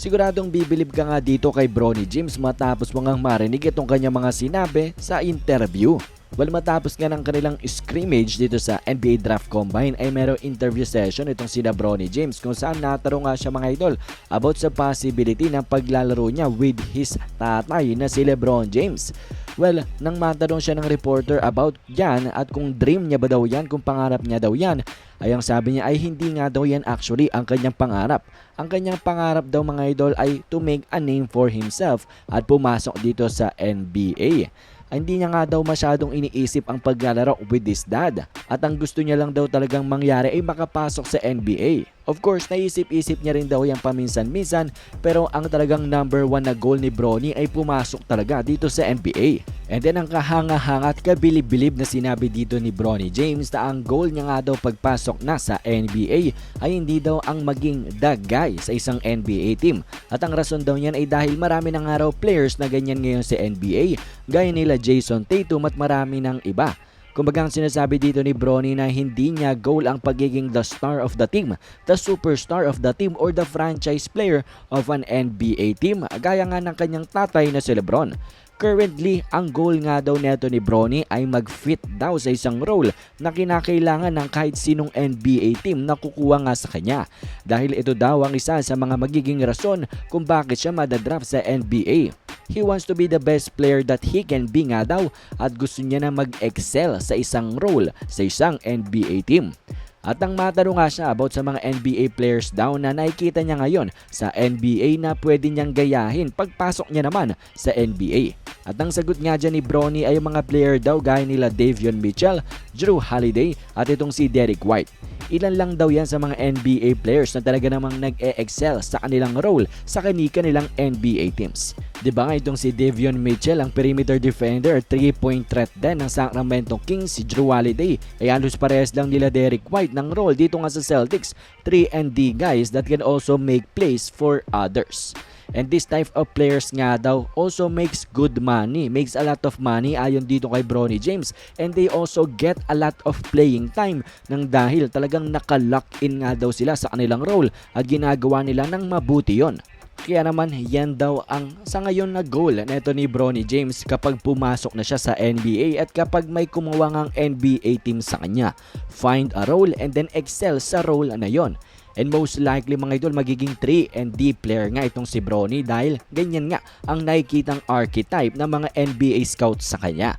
Siguradong bibilib ka nga dito kay Bronny James matapos mo ngang marinig itong kanyang mga sinabi sa interview. Well, matapos nga ng kanilang scrimmage dito sa NBA Draft Combine ay merong interview session itong sina Bronny James kung saan natanong nga siya mga idol about sa possibility ng paglalaro niya with his tatay na si Lebron James. Well, nang matanong siya ng reporter about yan at kung dream niya ba daw yan, kung pangarap niya daw yan, ay ang sabi niya ay hindi nga daw yan actually ang kanyang pangarap. Ang kanyang pangarap daw mga idol ay to make a name for himself at pumasok dito sa NBA. Hindi niya nga daw masyadong iniisip ang paglalaro with his dad at ang gusto niya lang daw talagang mangyari ay makapasok sa NBA. Of course, naisip-isip niya rin daw yan paminsan-minsan pero ang talagang number one na goal ni Bronny ay pumasok talaga dito sa NBA. And then ang kahanga-hanga at kabilib-bilib na sinabi dito ni Bronny James na ang goal niya nga daw pagpasok na sa NBA ay hindi daw ang maging the guy sa isang NBA team. At ang rason daw niyan ay dahil marami na nga raw players na ganyan ngayon sa NBA gaya nila Jason Tatum at marami ng iba. Kumbaga ang sinasabi dito ni Bronny na hindi niya goal ang pagiging the star of the team, the superstar of the team or the franchise player of an NBA team gaya nga ng kanyang tatay na si Lebron. Currently, ang goal nga daw neto ni Bronny ay mag-fit daw sa isang role na kinakailangan ng kahit sinong NBA team na kukuha nga sa kanya. Dahil ito daw ang isa sa mga magiging rason kung bakit siya madadraft sa NBA. He wants to be the best player that he can be nga daw at gusto niya na mag-excel sa isang role sa isang NBA team. At ang matanong nga siya about sa mga NBA players daw na nakikita niya ngayon sa NBA na pwede niyang gayahin pagpasok niya naman sa NBA. At ang sagot nga dyan ni Bronny ay mga player daw gaya nila Davion Mitchell, Drew Holiday at itong si Derek White. Ilan lang daw yan sa mga NBA players na talaga namang nag-e-excel sa kanilang role sa kani-kanilang NBA teams. Di ba nga itong si Davion Mitchell ang perimeter defender, 3-point threat din ng Sacramento Kings si Drew Holiday ay halos parehas lang nila Derek White ng role dito nga sa Celtics, 3 and D guys that can also make plays for others. And this type of players nga daw also makes good money, makes a lot of money ayon dito kay Bronny James and they also get a lot of playing time nang dahil talagang nakalock in nga daw sila sa kanilang role at ginagawa nila ng mabuti yon. Kaya naman yan daw ang sa ngayon na goal neto ni Bronny James kapag pumasok na siya sa NBA at kapag may kumuha ng NBA team sa kanya. Find a role and then excel sa role na yon. And most likely mga idol magiging 3 and D player nga itong si Bronny dahil ganyan nga ang nakikitang archetype ng mga NBA scouts sa kanya.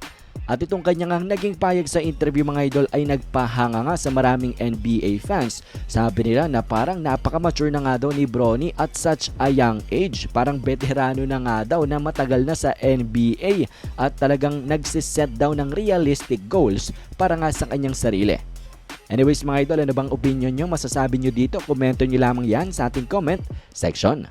At itong kanyang naging payag sa interview mga idol ay nagpahanga nga sa maraming NBA fans. Sabi nila na parang napaka-mature na nga daw ni Bronny at such a young age. Parang veterano na nga daw na matagal na sa NBA at talagang nagsiset daw ng realistic goals para nga sa kanyang sarili. Anyways mga idol, ano bang opinion nyo? Masasabi nyo dito? Komento nyo lamang yan sa ating comment section.